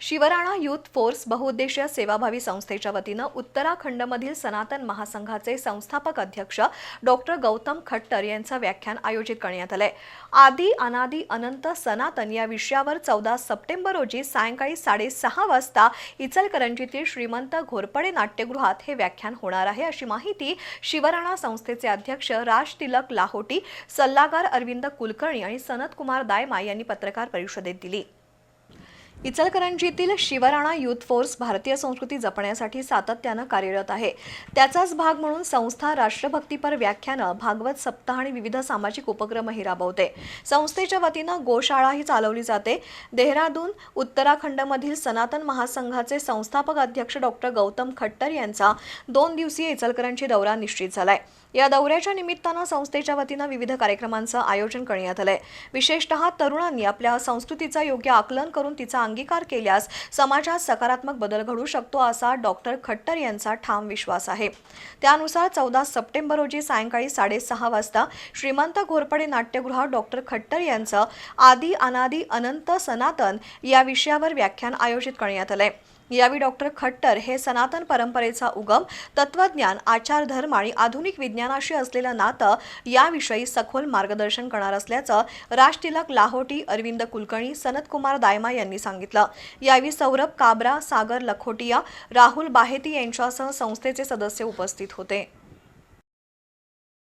Shivrana youth force बहुउद्देशीय सेवाभावी संस्थेच्या वतीनं उत्तराखंडमधील सनातन महासंघाचे संस्थापक अध्यक्ष डॉक्टर गौतम खट्टर यांचं व्याख्यान आयोजित करण्यात आलंय. आदी अनादी अनंत सनातन या विषयावर चौदा सप्टेंबर रोजी सायंकाळी साडेसहा वाजता इचलकरंजीतील श्रीमंत घोरपडे नाट्यगृहात हे व्याख्यान होणार आहे. अशी माहिती शिवराणा संस्थेचे अध्यक्ष राज तिलक लाहोटी सल्लागार अरविंद कुलकर्णी आणि सनतकुमार दायमा यांनी पत्रकार परिषदेत दिली. इचलकरंजीतील शिवराणा युथ फोर्स भारतीय संस्कृती जपण्यासाठी सातत्यानं कार्यरत आहे. त्याचाच भाग म्हणून संस्था राष्ट्रभक्तीपर व्याख्यानं भागवत सप्ताह आणि विविध सामाजिक उपक्रमही राबवते. संस्थेच्या वतीनं गोशाळाही चालवली जाते. देहरादून उत्तराखंडमधील सनातन महासंघाचे संस्थापक अध्यक्ष डॉक्टर गौतम खट्टर यांचा दोन दिवसीय इचलकरंजी दौरा निश्चित झालाय. या दौऱ्याच्या निमित्तानं संस्थेच्या वतीनं विविध कार्यक्रमांचं आयोजन करण्यात आलंय. विशेषतः तरुणांनी आपल्या संस्कृतीचा योग्य आकलन करून तिचा अंगीकार केल्यास समाजात सकारात्मक बदल घडू शकतो असा डॉक्टर खट्टर यांचा ठाम विश्वास आहे. त्यानुसार चौदा सप्टेंबर रोजी सायंकाळी साडेसहा वाजता श्रीमंत घोरपडे नाट्यगृहात डॉक्टर खट्टर यांचं आदी अनादी अनंत सनातन या विषयावर व्याख्यान आयोजित करण्यात आलंय. यावेळी डॉक्टर खट्टर हे सनातन परंपरेचा उगम तत्वज्ञान आचारधर्म आणि आधुनिक विज्ञानाशी असलेलं नातं याविषयी सखोल मार्गदर्शन करणार असल्याचं राज तिलक लाहोटी अरविंद कुलकर्णी सनतकुमार दायमा यांनी सांगितलं. यावेळी सौरभ काबरा सागर लखोटिया राहुल बाहेती यांच्यासह संस्थेचे सदस्य उपस्थित होते.